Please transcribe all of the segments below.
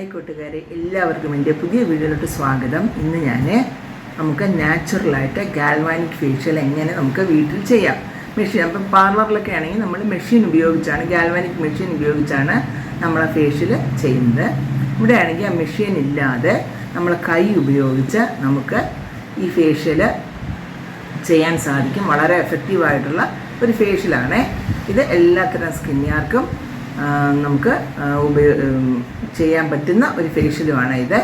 Hi കൂട്ടുകാരെ എല്ലാവർക്കും എന്റെ പുതിയ വീഡിയോയിലോട്ട് സ്വാഗതം. ഇന്ന് ഞാൻ നമുക്ക് നാച്ചുറലായിട്ട് ഗാൽവാനിക് ഫേഷ്യൽ എങ്ങനെ നമുക്ക് വീട്ടിൽ ചെയ്യാം. മെഷീൻ അപ്പം പാർലറിലൊക്കെ ആണെങ്കിൽ നമ്മൾ മെഷീൻ ഉപയോഗിച്ചാണ് ഗാൽവാനിക് മെഷീൻ ഉപയോഗിച്ചാണ് നമ്മൾ ഫേഷ്യൽ ചെയ്യുന്നത്. ഇവിടെ ആണെങ്കിൽ ആ മെഷീൻ ഇല്ലാതെ നമ്മൾ കൈ ഉപയോഗിച്ച് നമുക്ക് ഈ ഫേഷ്യൽ ചെയ്യാൻ സാധിക്കും. വളരെ എഫക്റ്റീവായിട്ടുള്ള ഒരു ഫേഷ്യലാണ്. ഇത് എല്ലാത്തരം സ്കിന്നുകാർക്കും ആ, നമുക്ക് ഉപയോ ചെയ്യാൻ പറ്റുന്ന ഒരു ഫേഷ്യലുമാണ് ഇത്.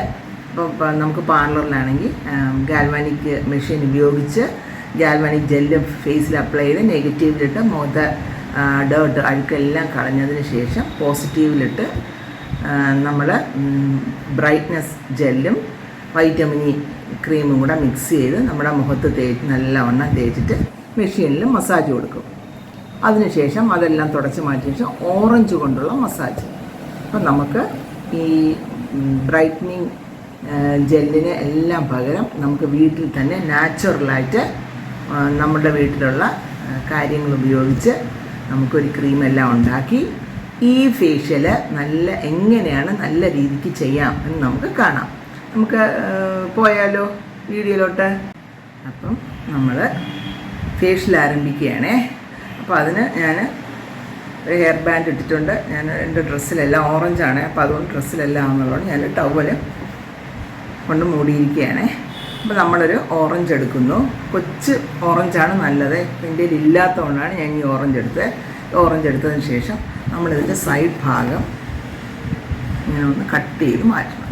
അപ്പോൾ പ- നമുക്ക് പാർലറിലാണെങ്കിൽ ഗാൽവാനിക് മെഷീൻ ഉപയോഗിച്ച് ഗാൽവാനിക് ജെല്ല് ഫേസിൽ അപ്ലൈ ചെയ്ത് നെഗറ്റീവിലിട്ട് മുഖത്ത് ഡേർട്ട് അഴുക്കെല്ലാം കളഞ്ഞതിന് ശേഷം പോസിറ്റീവിലിട്ട് നമ്മൾ ബ്രൈറ്റ്നസ് ജെല്ലും വൈറ്റമിൻ ഇ ക്രീമും കൂടെ മിക്സ് ചെയ്ത് നമ്മുടെ മുഖത്ത് തേ നല്ലവണ്ണം തേച്ചിട്ട് മെഷീനിൽ മസാജ് കൊടുക്കും. അതിനുശേഷം അതെല്ലാം തുടച്ച് മാറ്റിയ ശേഷം ഓറഞ്ച് കൊണ്ടുള്ള മസാജ് അപ്പം നമുക്ക് ഈ ബ്രൈറ്റ്നിങ് ജെല്ലിന് എല്ലാം പകരം നമുക്ക് വീട്ടിൽ തന്നെ നാച്ചുറലായിട്ട് നമ്മുടെ വീട്ടിലുള്ള കാര്യങ്ങൾ ഉപയോഗിച്ച് നമുക്കൊരു ക്രീമെല്ലാം ഉണ്ടാക്കി ഈ ഫേഷ്യൽ നല്ല എങ്ങനെയാണ് നല്ല രീതിക്ക് ചെയ്യാം എന്ന് നമുക്ക് കാണാം. നമുക്ക് പോയാലോ വീഡിയോയിലോട്ട്? അപ്പം നമ്മൾ ഫേഷ്യൽ ആരംഭിക്കുകയാണേ. അപ്പോൾ അതിന് ഞാൻ ഒരു ഹെയർ ബാൻഡ് ഇട്ടിട്ടുണ്ട്. ഞാൻ എന്റെ ഡ്രസ്സിലെല്ലാം ഓറഞ്ചാണ് അപ്പോൾ അതുകൊണ്ട് ഡ്രസ്സിലെല്ലാം ആണെന്നുള്ളത് ഞാൻ ടവൽ കൊണ്ട് മൂടിയിരിക്കുകയാണ്. അപ്പോൾ നമ്മളൊരു ഓറഞ്ച് എടുക്കുന്നു. കൊച്ച് ഓറഞ്ചാണ് നല്ലത്. എന്റെ ഇല്ലാത്തതുകൊണ്ടാണ് ഞാൻ ഈ ഓറഞ്ച് എടുത്തത്. ഓറഞ്ച് എടുത്തതിന് ശേഷം നമ്മളിതിന്റെ സൈഡ് ഭാഗം ഇങ്ങനെ ഒന്ന് കട്ട് ചെയ്ത് മാറ്റണം.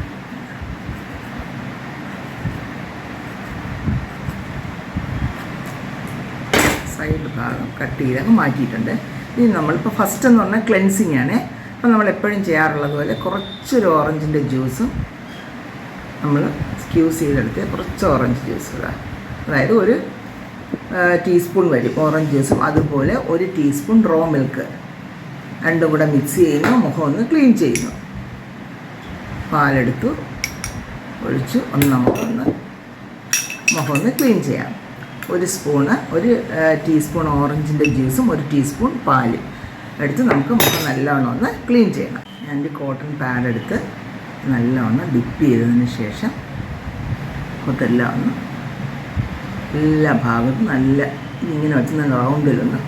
സൈഡ് ഭാഗം കട്ട് ചെയ്ത് അങ്ങ് മാറ്റിയിട്ടുണ്ട്. ഇനി നമ്മളിപ്പോൾ ഫസ്റ്റ് എന്ന് പറഞ്ഞാൽ ക്ലെൻസിങ് ആണ്. അപ്പോൾ നമ്മൾ എപ്പോഴും ചെയ്യാറുള്ളത് പോലെ കുറച്ചൊരു ഓറഞ്ചിന്റെ ജ്യൂസും നമ്മൾ സ്ക്യൂസ് ചെയ്തെടുത്ത് കുറച്ച് ഓറഞ്ച് ജ്യൂസ് ഇടുക അതായത് ഒരു ടീസ്പൂൺ വരും ഓറഞ്ച് ജ്യൂസും അതുപോലെ ഒരു ടീസ്പൂൺ റോ മിൽക്ക് രണ്ടും കൂടെ മിക്സ് ചെയ്യുന്നു. മുഖം ഒന്ന് ക്ലീൻ ചെയ്യുന്നു. പാലെടുത്തു ഒഴിച്ചു. ഒന്ന് നമുക്കൊന്ന് മുഖം ഒന്ന് ക്ലീൻ ചെയ്യാം. ഒരു സ്പൂണ് ഒരു ടീസ്പൂൺ ഓറഞ്ചിന്റെ ജ്യൂസും ഒരു ടീസ്പൂൺ പാൽ എടുത്ത് നമുക്ക് മുഖം നല്ലോണം ഒന്ന് ക്ലീൻ ചെയ്യണം. ഞാൻ ഒരു കോട്ടൺ പാഡ് എടുത്ത് നല്ലോണം ഡിപ്പ് ചെയ്തതിന് ശേഷം മുഖത്തെല്ലാം ഒന്ന് എല്ലാ ഭാഗത്തും നല്ല ഇങ്ങനെ വെച്ചുന്ന റൗണ്ടിലൊന്ന്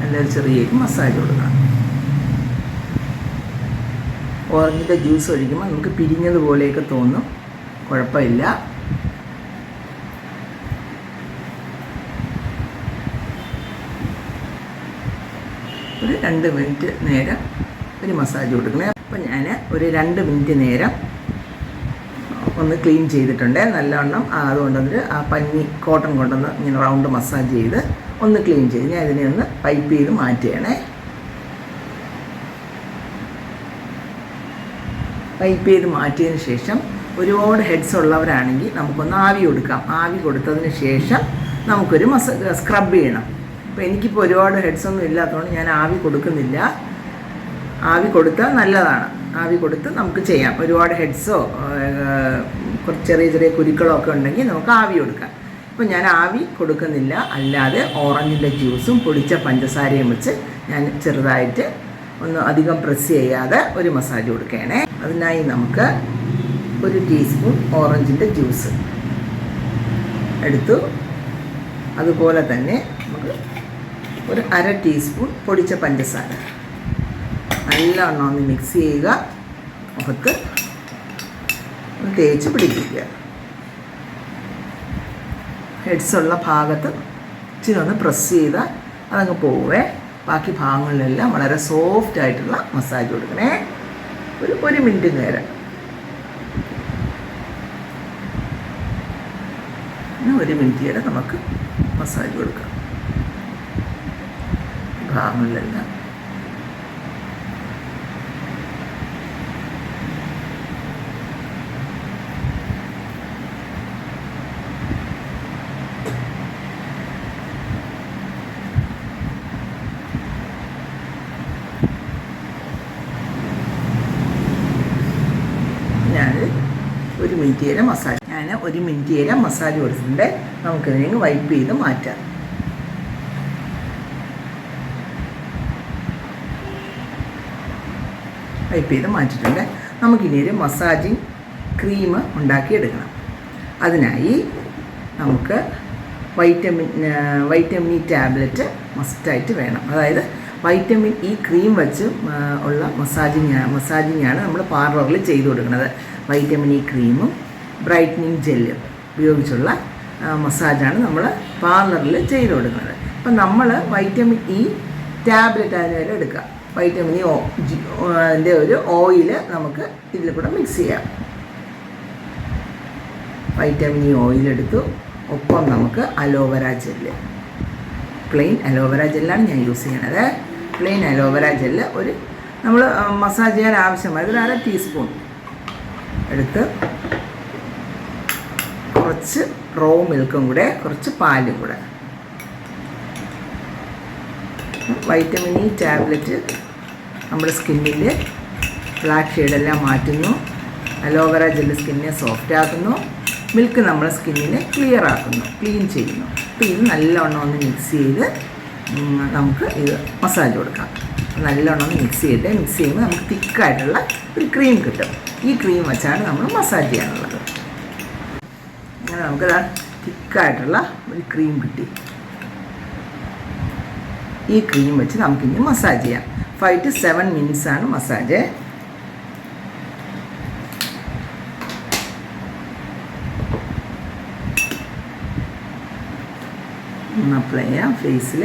നല്ലൊരു ചെറിയ മസാജ് കൊടുക്കണം. ഓറഞ്ചിന്റെ ജ്യൂസ് ഒഴിക്കുമ്പോൾ നമുക്ക് പിരിഞ്ഞതുപോലെയൊക്കെ തോന്നും. കുഴപ്പമില്ല. ഒരു രണ്ട് മിനിറ്റ് നേരം ഒരു മസാജ് കൊടുക്കണേ. അപ്പോൾ ഞാൻ ഒരു രണ്ട് മിനിറ്റ് നേരം ഒന്ന് ക്ലീൻ ചെയ്തിട്ടുണ്ട്. നല്ലവണ്ണം ആ, അതുകൊണ്ടൊന്ന് ആ പഞ്ഞി കോട്ടൺ കൊണ്ടൊന്ന് ഇങ്ങനെ റൗണ്ട് മസാജ് ചെയ്ത് ഒന്ന് ക്ലീൻ ചെയ്ത് ഞാൻ ഇതിനെ ഒന്ന് പൈപ്പ് ചെയ്ത് മാറ്റുകയാണേ. പൈപ്പ് ചെയ്ത് മാറ്റിയതിന് ശേഷം ഒരുപാട് ഹെഡ്സ് ഉള്ളവരാണെങ്കിൽ നമുക്കൊന്ന് ആവി കൊടുക്കാം. ആവി കൊടുത്തതിന് ശേഷം നമുക്കൊരു മസ സ്ക്രബ് ചെയ്യണം. അപ്പോൾ എനിക്കിപ്പോൾ ഒരുപാട് ഹെഡ്സ് ഒന്നും ഇല്ലാത്തതുകൊണ്ട് ഞാൻ ആവി കൊടുക്കുന്നില്ല. ആവി കൊടുത്താൽ നല്ലതാണ്. ആവി കൊടുത്ത് നമുക്ക് ചെയ്യാം. ഒരുപാട് ഹെഡ്സോ കുറച്ച് ചെറിയ ചെറിയ കുരുക്കളോ ഒക്കെ ഉണ്ടെങ്കിൽ നമുക്ക് ആവി കൊടുക്കാം. അപ്പോൾ ഞാൻ ആവി കൊടുക്കുന്നില്ല. അല്ലാതെ ഓറഞ്ചിന്റെ ജ്യൂസും പൊടിച്ച പഞ്ചസാരയും വെച്ച് ഞാൻ ചെറുതായിട്ട് ഒന്ന് അധികം പ്രസ് ചെയ്യാതെ ഒരു മസാജ് കൊടുക്കണേ. അതിനായി നമുക്ക് ഒരു ടീസ്പൂൺ ഓറഞ്ചിന്റെ ജ്യൂസ് എടുത്തു. അതുപോലെ തന്നെ ഒരു അര ടീസ്പൂൺ പൊടിച്ച പഞ്ചസാര. നല്ലവണ്ണം ഒന്ന് മിക്സ് ചെയ്യുക. മുഖത്ത് തേച്ച് പിടിപ്പിക്കുക. ഹെഡ്സ് ഉള്ള ഭാഗത്ത് ഇച്ചിരി ഒന്ന് പ്രസ് ചെയ്താൽ അതങ്ങ് പോവേ. ബാക്കി ഭാഗങ്ങളിലെല്ലാം വളരെ സോഫ്റ്റ് ആയിട്ടുള്ള മസാജ് കൊടുക്കണേ. ഒരു ഒരു മിനിറ്റ് നേരം. ഒരു മിനിറ്റ് നേരം നമുക്ക് മസാജ് കൊടുക്കാം. ഞാൻ ഒരു മിനിറ്റ് നേരം മസാല ഞാൻ ഒരു മിനിറ്റ് നേരം മസാല കൊടുത്തിട്ടുണ്ട്. നമുക്കതിനെ വൈപ്പ് ചെയ്ത് മാറ്റാം. വൈപ്പ് ചെയ്ത് മാറ്റിയിട്ടുണ്ട്. നമുക്കിനി ഒരു മസാജിങ് ക്രീം ഉണ്ടാക്കിയെടുക്കണം. അതിനായി നമുക്ക് വൈറ്റമിൻ വൈറ്റമിൻ ഇ ടാബ്ലറ്റ് മസ്റ്റായിട്ട് വേണം. അതായത് വൈറ്റമിൻ ഇ ക്രീം വെച്ച് ഉള്ള മസാജിങ് മസാജിങ് ആണ് നമ്മൾ പാർലറിൽ ചെയ്തു കൊടുക്കുന്നത്. വൈറ്റമിൻ ഇ ക്രീമും ബ്രൈറ്റനിങ് ജെല്ലും ഉപയോഗിച്ചുള്ള മസാജാണ് നമ്മൾ പാർലറിൽ ചെയ്തു കൊടുക്കുന്നത്. അപ്പം നമ്മൾ വൈറ്റമിൻ ഇ ടാബ്ലറ്റ് അതിന് എടുക്കുക. വൈറ്റമിൻ ഇ അതിന്റെ ഒരു ഓയിൽ നമുക്ക് ഇതിൽ കൂടെ മിക്സ് ചെയ്യാം. വൈറ്റമിൻ ഓയിൽ എടുത്തു. ഒപ്പം നമുക്ക് അലോവര ജെല്ല്. പ്ലെയിൻ അലോവര ജെല്ലാണ് ഞാൻ യൂസ് ചെയ്യണത്. പ്ലെയിൻ അലോവര ജെല്ല് ഒരു നമ്മൾ മസാജ് ചെയ്യാൻ ആവശ്യമായ ഒരു അര ടീസ്പൂൺ എടുത്ത് കുറച്ച് റോ മിൽക്കും കൂടെ കുറച്ച് പാലും കൂടെ വൈറ്റമിൻ ഇ ടാബ്ലറ്റ് നമ്മുടെ സ്കിന്നിൽ ബ്ലാക്ക് ഷെയ്ഡെല്ലാം മാറ്റുന്നു. അലോവേറ ജെൽ സ്കിന്നെ സോഫ്റ്റ് ആക്കുന്നു മിൽക്ക് നമ്മുടെ സ്കിന്നിനെ ക്ലിയർ ആക്കുന്നു ക്ലീൻ ചെയ്യുന്നു. അപ്പോൾ ഇത് നല്ലവണ്ണം ഒന്ന് മിക്സ് ചെയ്ത് നമുക്ക് ഇത് മസാജ് കൊടുക്കാം. നല്ലവണ്ണം ഒന്ന് മിക്സ് ചെയ്ത് മിക്സ് ചെയ്യുമ്പോൾ നമുക്ക് തിക്കായിട്ടുള്ള ഒരു ക്രീം കിട്ടും. ഈ ക്രീം വെച്ചാണ് നമ്മൾ മസാജ് ചെയ്യാനുള്ളത്. അങ്ങനെ നമുക്കത് തിക്കായിട്ടുള്ള ഒരു ക്രീം കിട്ടി. ഈ ക്രീം വെച്ച് നമുക്കിനി മസാജ് ചെയ്യാം. ഫൈവ് ടു സെവൻ മിനിറ്റ്സ് ആണ് മസാജ് അപ്ലൈ ചെയ്യാം ഫേസിൽ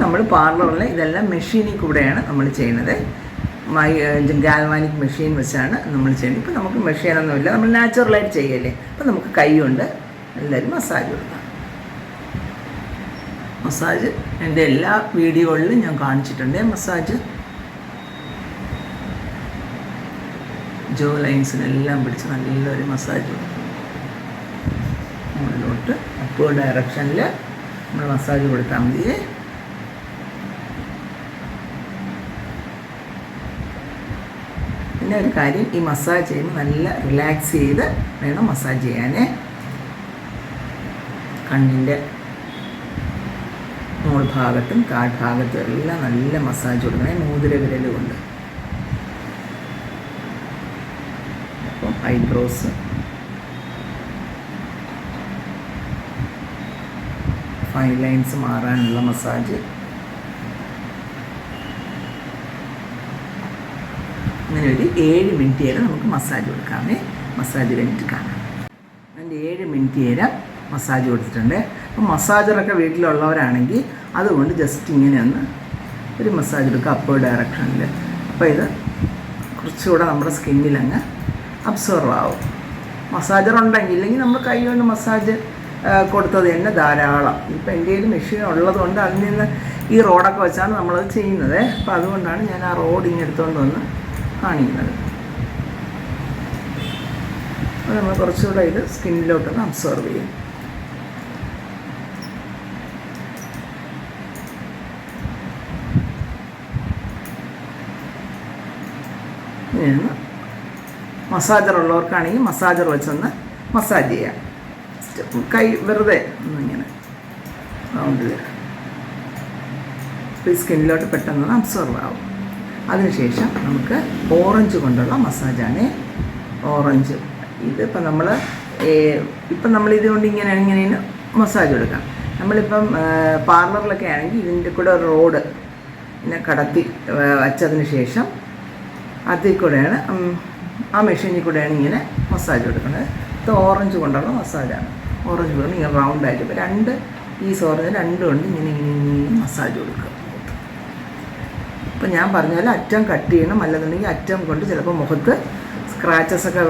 നമ്മൾ പാർലറിൽ ഇതെല്ലാം മെഷീനിൽ കൂടെയാണ് നമ്മൾ ചെയ്യുന്നത്. മൈ ഗാൽവാനിക് മെഷീൻ വെച്ചാണ് നമ്മൾ ചെയ്യുന്നത്. ഇപ്പം നമുക്ക് മെഷീനൊന്നുമില്ല നമ്മൾ നാച്ചുറലായിട്ട് ചെയ്യല്ലേ? അപ്പം നമുക്ക് കൈ കൊണ്ട് എല്ലാവരും മസാജ് കൊടുക്കാം. മസാജ്. എന്റെ എല്ലാ വീഡിയോകളിലും ഞാൻ കാണിച്ചിട്ടുണ്ട്. മസാജ്. ജോ ലൈൻസിനെല്ലാം പിടിച്ച് നല്ലൊരു മസാജ്. മുകളിലോട്ട് അപ്പോ ഡയറക്ഷനിൽ നമ്മൾ മസാജ് കൊടുത്താൽ മതി. പിന്നെ ഒരു കാര്യം ഈ മസാജ് ചെയ്യുമ്പോൾ നല്ല റിലാക്സ് ചെയ്ത് വേണം മസാജ് ചെയ്യാനേ കണ്ണിന്റെ മോൾ ഭാഗത്തും എല്ലാം നല്ല മസാജ് കൊടുക്കണേ. മോതിര വിരൽ കൊണ്ട്. അപ്പം ഐബ്രോസ് ഫൈൻ ലൈൻസ് മാറാനുള്ള മസാജ് അങ്ങനെ ഒരു ഏഴ് മിനിറ്റ് നേരം നമുക്ക് മസാജ് കൊടുക്കാമേ. മസാജ് കഴിഞ്ഞിട്ട് കാണാം. അതിന്റെ ഏഴ് മിനിറ്റ് നേരം മസാജ് കൊടുത്തിട്ടുണ്ട്. അപ്പം മസാജറൊക്കെ വീട്ടിലുള്ളവരാണെങ്കിൽ അതുകൊണ്ട് ജസ്റ്റ് ഇങ്ങനെ ഒന്ന് ഒരു മസാജ് എടുക്കുക അപ്പോൾ ഡയറക്ഷനിൽ അപ്പോൾ ഇത് കുറച്ചുകൂടെ നമ്മുടെ സ്കിന്നിൽ അങ്ങ് അബ്സോർവ് ആവും. മസാജർ ഉണ്ടെങ്കിൽ ഇല്ലെങ്കിൽ നമ്മൾ കൈ കൊണ്ട് മസാജ് കൊടുത്തത് തന്നെ ധാരാളം. ഇപ്പം എന്റെ കയ്യിൽ മെഷീൻ ഉള്ളതുകൊണ്ട് അതിൽ നിന്ന് ഈ റോഡൊക്കെ വെച്ചാണ് നമ്മളത് ചെയ്യുന്നത്. അപ്പം അതുകൊണ്ടാണ് ഞാൻ ആ റോഡ് ഇങ്ങനെ എടുത്തുകൊണ്ട് വന്ന് കാണിക്കുന്നത്. അപ്പോൾ നമ്മൾ കുറച്ചുകൂടെ ഇത് സ്കിന്നിലോട്ടൊന്ന് അബ്സോർവ് ചെയ്യും. മസാജർ ഉള്ളവർക്കാണെങ്കിൽ മസാജർ വെച്ചൊന്ന് മസാജ് ചെയ്യാം. കൈ വെറുതെ ഒന്നിങ്ങനെ റൗണ്ടിൽ ഈ സ്കിന്നിലോട്ട് പെട്ടെന്ന് അബ്സോർവ് ആവും. അതിനുശേഷം നമുക്ക് ഓറഞ്ച് കൊണ്ടുള്ള മസാജാണ്. ഓറഞ്ച് ഇതിപ്പോൾ നമ്മൾ ഇപ്പം നമ്മൾ ഇതുകൊണ്ട് ഇങ്ങനെ ഇങ്ങനെ മസാജ് കൊടുക്കാം. നമ്മളിപ്പം പാർലറിലൊക്കെ ആണെങ്കിൽ ഇതിന്റെ കൂടെ റോഡ് ഇങ്ങനെ കടത്തി വച്ചതിന് ശേഷം അതിൽ കൂടെയാണ് ആ മെഷീനിൽ കൂടെയാണ് ഇങ്ങനെ മസാജ് കൊടുക്കുന്നത്. ഇത് ഓറഞ്ച് കൊണ്ടുള്ള മസാജാണ്. ഓറഞ്ച് കൊണ്ട് ഇങ്ങനെ റൗണ്ടായിട്ട് ഇപ്പോൾ രണ്ട് ഈ ഓറഞ്ച് രണ്ട് കൊണ്ട് ഇങ്ങനെ ഇങ്ങനെ ഇങ്ങനെ മസാജ് കൊടുക്കുക. ഇപ്പം ഞാൻ പറഞ്ഞ പോലെ അറ്റം കട്ട് ചെയ്യണം. അല്ലെന്നുണ്ടെങ്കിൽ അറ്റം കൊണ്ട് ചിലപ്പോൾ മുഖത്ത് സ്ക്രാച്ചസ് ഒക്കെ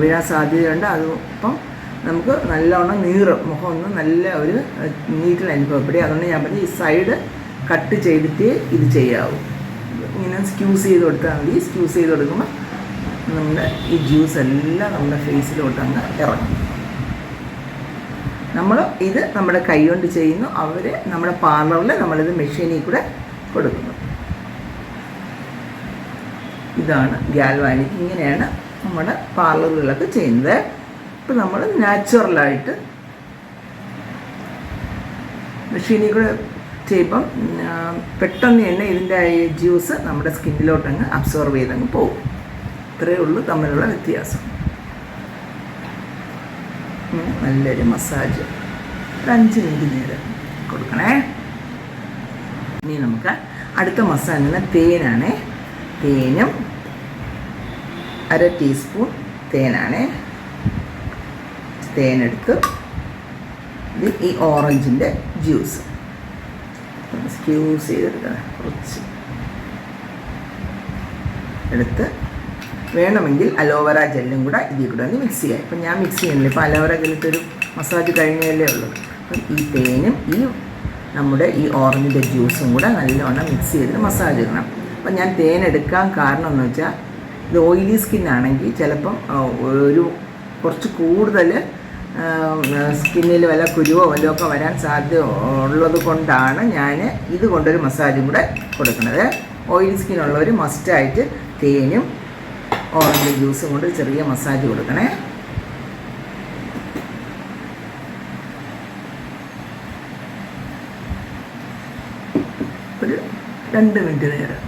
വീഴാൻ സാധ്യതയുണ്ട്. അത് ഇപ്പം നമുക്ക് നല്ലോണം നീറും. മുഖം ഒന്ന് നല്ല ഒരു നീറ്റിൽ അനുഭവപ്പെടും അതുകൊണ്ട് ഞാൻ പറഞ്ഞു ഈ സൈഡ് കട്ട് ചെയ്തിട്ട് ഇത് ചെയ്യാവൂ. ഇങ്ങനെ സ്ക്യൂസ് ചെയ്ത് കൊടുത്താൽ മതി. സ്ക്യൂസ് ചെയ്ത് കൊടുക്കുമ്പോൾ നമ്മുടെ ഈ ജ്യൂസ് എല്ലാം നമ്മുടെ ഫേസിലോട്ട് അങ്ങ് ഇറങ്ങും. നമ്മൾ ഇത് നമ്മുടെ കൈ കൊണ്ട് ചെയ്യുന്നു. അവർ നമ്മുടെ പാർലറിൽ നമ്മളിത് മെഷീനിൽ കൂടെ കൊടുക്കുന്നു. ഇതാണ് ഗാൽവാനിക് ഇങ്ങനെയാണ് നമ്മുടെ പാർലറുകളൊക്കെ ചെയ്യുന്നത്. ഇപ്പം നമ്മൾ നാച്ചുറലായിട്ട് മെഷീനിൽ കൂടെ ചെയ്യുമ്പം പെട്ടെന്ന് തന്നെ ഇതിന്റെ ജ്യൂസ് നമ്മുടെ സ്കിന്നിലോട്ടങ്ങ് അബ്സോർവ് ചെയ്തങ്ങ് പോകും. ഇത്രയേ ഉള്ളൂ തമ്മിലുള്ള വ്യത്യാസം. നല്ലൊരു മസാജ്. ഒരു അഞ്ച് മിനിറ്റ് നേരം കൊടുക്കണേ. ഇനി നമുക്ക് അടുത്ത മസാലിന് തേനാണ്. തേനും അര ടീസ്പൂൺ തേനാണ്. തേനെടുത്ത് ഈ ഓറഞ്ചിന്റെ ജ്യൂസ്. സ്ക്യൂസ് ചെയ്തെടുക്കണം കുറച്ച്. എടുത്ത് വേണമെങ്കിൽ അലോവേറ ജെല്ലും കൂടെ ഇതിൽ കൂടെ ഒന്ന് മിക്സ് ചെയ്യാം. ഇപ്പം ഞാൻ മിക്സ് ചെയ്യുന്നില്ല. ഇപ്പോൾ അലോവേറ ജെല്ലിട്ടൊരു മസാജ് കഴിഞ്ഞതല്ലേ ഉള്ളൂ. അപ്പം ഈ തേനും ഈ നമ്മുടെ ഈ ഓറഞ്ചിന്റെ ജ്യൂസും കൂടെ നല്ലോണം മിക്സ് ചെയ്തിട്ട് മസാജ് ഇടണം. അപ്പം ഞാൻ തേൻ എടുക്കാൻ കാരണം എന്ന് വെച്ചാൽ ഇത് ഓയിലി സ്കിൻ ആണെങ്കിൽ ചിലപ്പം ഒരു കുറച്ച് കൂടുതൽ സ്കിന്നിൽ വല്ല കുരുവോ വല്ലതും ഒക്കെ വരാൻ സാധ്യത ഉള്ളത് കൊണ്ടാണ് ഞാൻ ഇത് കൊണ്ടൊരു മസാജും കൂടെ കൊടുക്കുന്നത്. ഓയിൽ സ്കിന്നുള്ളവർ മസ്റ്റായിട്ട് തേനും ഓറഞ്ച് ജ്യൂസും കൊണ്ട് ചെറിയ മസാജ് കൊടുക്കണേ. ഒരു രണ്ട് മിനിറ്റ് നേരം.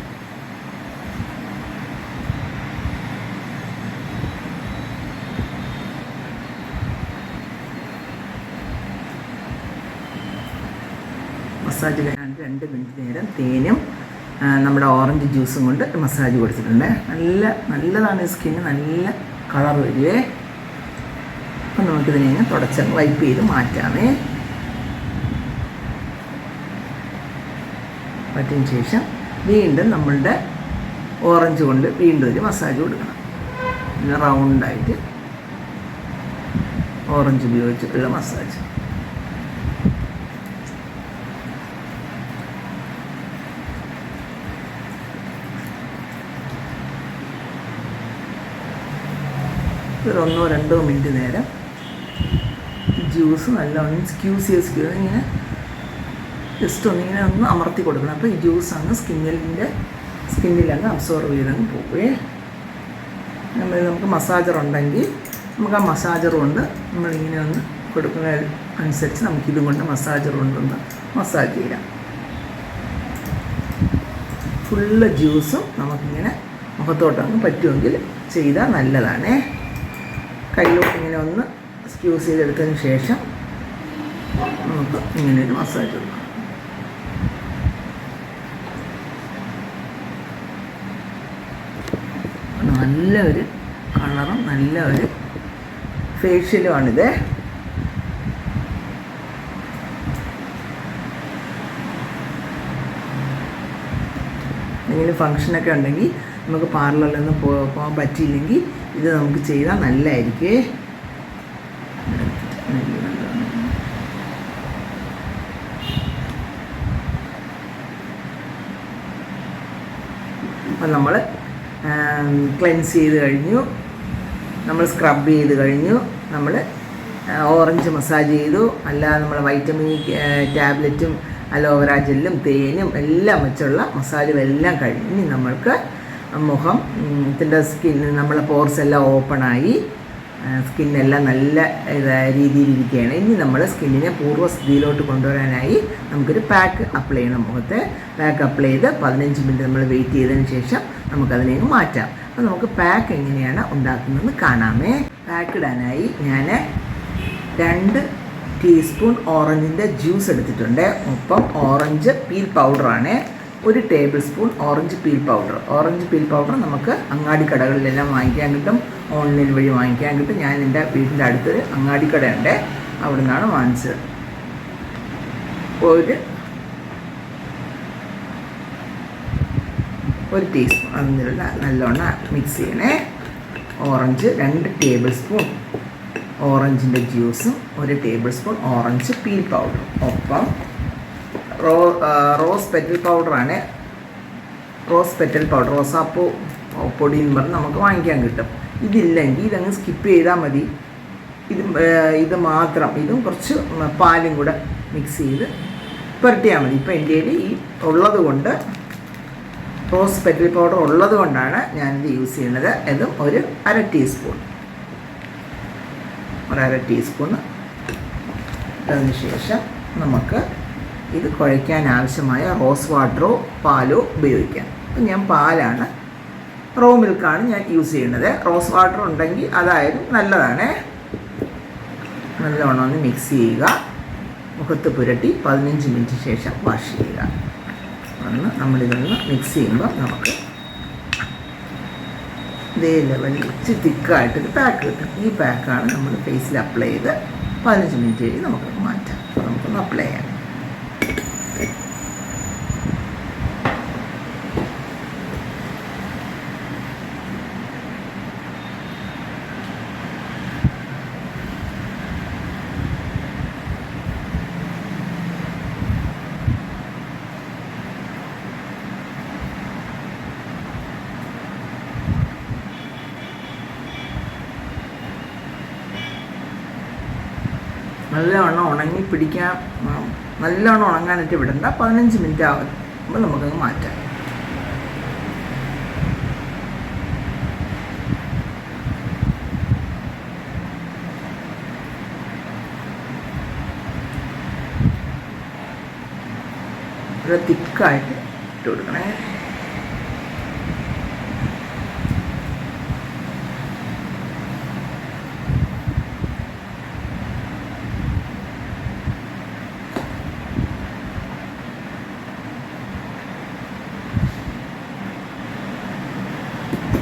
മസാജ് കഴിഞ്ഞ് രണ്ട് മിനിറ്റ് നേരം തേനും നമ്മുടെ ഓറഞ്ച് ജ്യൂസും കൊണ്ട് മസാജ് കൊടുത്തിട്ടുണ്ട്. നല്ല നല്ലതാണ് സ്കിന്ന് നല്ല കളർ വരുവേ. അപ്പം നമുക്കിതിനെ ഇങ്ങനെ തുടച്ച വൈപ്പ് ചെയ്ത് മാറ്റാമേ മാറ്റിയതിന് ശേഷം വീണ്ടും നമ്മളുടെ ഓറഞ്ച് കൊണ്ട് വീണ്ടും ഒരു മസാജ് കൊടുക്കണം. പിന്നെ റൗണ്ടായിട്ട് ഓറഞ്ച് ഉപയോഗിച്ചിട്ടുള്ള മസാജ്. ഒരു ഒന്നോ രണ്ടോ മിനിറ്റ് നേരം. ജ്യൂസ് നല്ലോണം സ്ക്യൂസ് ചെയ്ത് സ്ക്യൂ ഇങ്ങനെ ജസ്റ്റ് ഒന്നിങ്ങനെ ഒന്ന് അമർത്തി കൊടുക്കണം. അപ്പോൾ ഈ ജ്യൂസ് അങ്ങ് സ്കിന്നിന്റെ സ്കിന്നിലങ്ങ് അബ്സോർവ് ചെയ്തങ്ങ് പോവുകയെ നമ്മൾ നമുക്ക് മസാജർ ഉണ്ടെങ്കിൽ നമുക്ക് ആ മസാജർ കൊണ്ട് നമ്മളിങ്ങനെ ഒന്ന് കൊടുക്കുന്ന അനുസരിച്ച് നമുക്കിതും കൊണ്ട് മസാജർ കൊണ്ടൊന്ന് മസാജ് ചെയ്യാം. ഫുള്ള് ജ്യൂസും നമുക്കിങ്ങനെ മുഖത്തോട്ടങ്ങ് പറ്റുമെങ്കിൽ ചെയ്താൽ നല്ലതാണേ. കയ്യിലോട്ട് ഇങ്ങനെ ഒന്ന് സ്ക്യൂസ് ചെയ്തെടുത്തതിന് ശേഷം നമുക്ക് ഇങ്ങനെ ഒരു മസാജ് കൊടുക്കാം നല്ല ഒരു കളറും നല്ല ഒരു ഫേഷ്യലുമാണിത് എന്തെങ്കിലും ഫങ്ഷനൊക്കെ ഉണ്ടെങ്കിൽ നമുക്ക് പാർലറിലൊന്നും പോകാൻ പറ്റിയില്ലെങ്കിൽ ഇത് നമുക്ക് ചെയ്താൽ നല്ലതായിരിക്കേ അപ്പം നമ്മൾ ക്ലെൻസ് ചെയ്ത് കഴിഞ്ഞു. നമ്മൾ സ്ക്രബ് ചെയ്ത് കഴിഞ്ഞു. നമ്മൾ ഓറഞ്ച് മസാജ് ചെയ്തു. അല്ലാതെ നമ്മൾ വൈറ്റമിൻ ടാബ്ലറ്റും അലോവേറ ജെല്ലും തേനും എല്ലാം വെച്ചുള്ള മസാജും എല്ലാം കഴിഞ്ഞ് നമ്മൾക്ക് മുഖം. ഇതിന്റെ സ്കിൻ നമ്മളെ പോർസ് എല്ലാം ഓപ്പണായി സ്കിന്നെല്ലാം നല്ല രീതിയിലിരിക്കുകയാണ്. ഇനി നമ്മൾ സ്കിന്നിനെ പൂർവസ്ഥിതിയിലോട്ട് കൊണ്ടുവരാനായി നമുക്കൊരു പാക്ക് അപ്ലൈ ചെയ്യണം മുഖത്ത്. പാക്ക് അപ്ലൈ ചെയ്ത് പതിനഞ്ച് മിനിറ്റ് നമ്മൾ വെയിറ്റ് ചെയ്തതിന് ശേഷം നമുക്കതിനെ മാറ്റാം. അപ്പോൾ നമുക്ക് പാക്ക് എങ്ങനെയാണ് ഉണ്ടാക്കുന്നതെന്ന് കാണാമേ. പാക്ക് ഇടാനായി ഞാൻ രണ്ട് ടീസ്പൂൺ ഓറഞ്ചിന്റെ ജ്യൂസ് എടുത്തിട്ടുണ്ട്. ഒപ്പം ഓറഞ്ച് പീൽ പൗഡറാണ് ഒരു tablespoon orange peel powder orange peel powder നമുക്ക് അങ്ങാടി കടകളിലെല്ലാം വാങ്ങിക്കാൻ കിട്ടും. ഓൺലൈൻ വഴി വാങ്ങിക്കാൻ കിട്ടും. ഞാൻ എന്റെ വീടിന്റെ അടുത്തൊരു അങ്ങാടി കടയുണ്ട് അവിടെ നിന്നാണ് വാങ്ങിച്ചത്. ഒരു ഒരു ടീസ്പൂൺ അതിനുള്ള നല്ലോണം മിക്സ് ചെയ്യണേ. ഓറഞ്ച് രണ്ട് ടേബിൾ സ്പൂൺ ഓറഞ്ചിന്റെ ജ്യൂസും ഒരു ടേബിൾ സ്പൂൺ ഓറഞ്ച് പീൽ പൗഡറും ഒപ്പം റോ റോസ് പെറ്റൽ പൗഡറാണ്. റോസ് പെറ്റൽ പൗഡർ റോസാപ്പൂ പൊടി എന്ന് പറഞ്ഞ് നമുക്ക് വാങ്ങിക്കാൻ കിട്ടും. ഇതില്ലെങ്കിൽ ഇതങ്ങ് സ്കിപ്പ് ചെയ്താൽ മതി. ഇത് ഇത് മാത്രം ഇതും കുറച്ച് പാലും കൂടെ മിക്സ് ചെയ്ത് പുരട്ടിയാൽ മതി. ഇപ്പം എന്റെ കയ്യിൽ ഈ ഉള്ളത് കൊണ്ട് റോസ് പെറ്റൽ പൗഡർ ഉള്ളത് കൊണ്ടാണ് ഞാനിത് യൂസ് ചെയ്യുന്നത്. ഇതും ഒരു അര ടീസ്പൂൺ ഒരു അര ടീസ്പൂൺ അതിന് ശേഷം നമുക്ക് ഇത് കുഴയ്ക്കാൻ ആവശ്യമായ റോസ് വാട്ടറോ പാലോ ഉപയോഗിക്കാം. അപ്പം ഞാൻ പാലാണ്. റോ മിൽക്കാണ് ഞാൻ യൂസ് ചെയ്യുന്നത്. റോസ് വാട്ടർ ഉണ്ടെങ്കിൽ അതായാലും നല്ലതാണ്. നല്ലവണ്ണം ഒന്ന് മിക്സ് ചെയ്യുക. മുഖത്ത് പുരട്ടി പതിനഞ്ച് മിനിറ്റ് ശേഷം വാഷ് ചെയ്യുക. ഒന്ന് നമ്മളിതൊന്ന് മിക്സ് ചെയ്യുമ്പോൾ നമുക്ക് ഇതേ ലെവലിൽ ഇച്ചിരി തിക്കായിട്ടൊരു പാക്ക് കിട്ടും. ഈ പാക്കാണ് നമ്മൾ ഫേസിൽ അപ്ലൈ ചെയ്ത് പതിനഞ്ച് മിനിറ്റ് കഴിഞ്ഞ് നമുക്ക് മാറ്റാം. അപ്പോൾ നമുക്കൊന്ന് അപ്ലൈ ചെയ്യാം. നല്ലവണ്ണം ഉണങ്ങി പിടിക്കാൻ നല്ലവണ്ണം ഉണങ്ങാനായിട്ട് വിടണ്ട. പതിനഞ്ച് മിനിറ്റ് ആകുമ്പോൾ നമുക്കങ്ങ് മാറ്റാം. തിക്കായിട്ട് ഇട്ട് കൊടുക്കണേ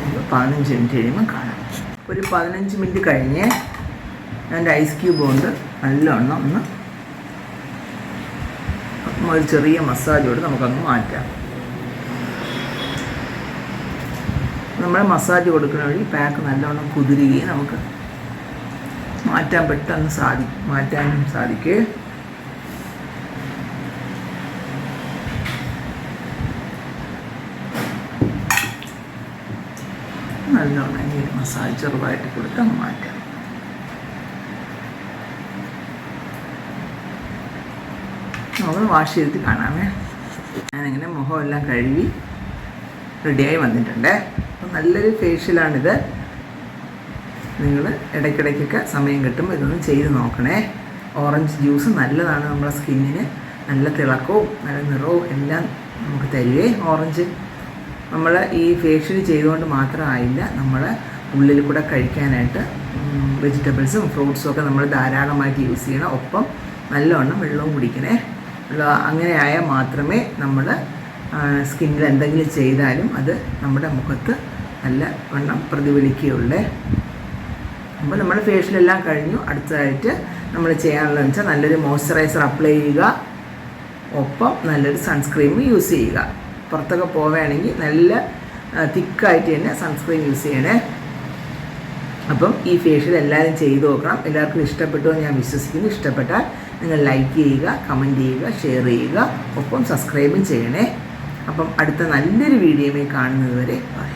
ഒരു പതിനഞ്ച് മിനിറ്റ് കഴിയുമ്പോൾ കാണാം. ഒരു പതിനഞ്ച് മിനിറ്റ് കഴിഞ്ഞ് എന്റെ ഐസ് ക്യൂബ് കൊണ്ട് നല്ലവണ്ണം ഒന്ന് ഒരു ചെറിയ മസാജ് കൊണ്ട് നമുക്കങ്ങ് മാറ്റാം. നമ്മൾ മസാജ് കൊടുക്കുന്ന വഴി പാക്ക് നല്ലവണ്ണം കുതിരുകയും നമുക്ക് മാറ്റാൻ പെട്ടെന്ന് സാധിക്കും മാറ്റാനും സാധിക്കും നല്ലോണം ഈ മസാജ് ചെറുതായിട്ട് കൊടുത്ത് അങ്ങ് മാറ്റാം. നമ്മൾ വാഷ് ചെയ്തിട്ട് കാണാമേ. ഞാനിങ്ങനെ മുഖമെല്ലാം കഴുകി റെഡിയായി വന്നിട്ടുണ്ട്. അപ്പം നല്ലൊരു ഫേഷ്യലാണിത് നിങ്ങൾ ഇടയ്ക്കിടയ്ക്കൊക്കെ സമയം കിട്ടുമ്പോൾ ഇതൊന്ന് ചെയ്ത് നോക്കണേ. ഓറഞ്ച് ജ്യൂസ് നല്ലതാണ് നമ്മുടെ സ്കിന്നിന് നല്ല തിളക്കവും നല്ല നിറവും എല്ലാം നമുക്ക് തരുവേ. ഓറഞ്ച് നമ്മൾ ഈ ഫേഷ്യൽ ചെയ്തുകൊണ്ട് മാത്രമായില്ല നമ്മൾ ഉള്ളിൽ കൂടെ കഴിക്കാനായിട്ട് വെജിറ്റബിൾസും ഫ്രൂട്ട്സും ഒക്കെ നമ്മൾ ധാരാളമായിട്ട് യൂസ് ചെയ്യണം. ഒപ്പം നല്ലവണ്ണം വെള്ളവും കുടിക്കണേ. വെള്ളം അങ്ങനെ ആയാൽ മാത്രമേ നമ്മൾ സ്കിന്നിൽ എന്തെങ്കിലും ചെയ്താലും അത് നമ്മുടെ മുഖത്ത് നല്ല വണ്ണം പ്രതിഫലിക്കുകയുള്ളേ. അപ്പോൾ നമ്മൾ ഫേഷ്യലെല്ലാം കഴിഞ്ഞു. അടുത്തതായിട്ട് നമ്മൾ ചെയ്യാനുള്ളതെന്ന് വെച്ചാൽ നല്ലൊരു മോയ്സ്ചറൈസർ അപ്ലൈ ചെയ്യുക. ഒപ്പം നല്ലൊരു സൺസ്ക്രീം യൂസ് ചെയ്യുക. പുറത്തൊക്കെ പോവുകയാണെങ്കിൽ നല്ല തിക്കായിട്ട് തന്നെ സൺസ്ക്രീൻ യൂസ് ചെയ്യണേ. അപ്പം ഈ ഫേഷ്യൽ എല്ലാവരും ചെയ്ത് നോക്കണം. എല്ലാവർക്കും ഇഷ്ടപ്പെട്ടു ഞാൻ വിശ്വസിക്കുന്നു. ഇഷ്ടപ്പെട്ടാൽ നിങ്ങൾ ലൈക്ക് ചെയ്യുക കമന്റ് ചെയ്യുക ഷെയർ ചെയ്യുക. ഒപ്പം സബ്സ്ക്രൈബും ചെയ്യണേ. അപ്പം അടുത്ത നല്ലൊരു വീഡിയോയിൽ കാണുന്നതുവരെ ബൈ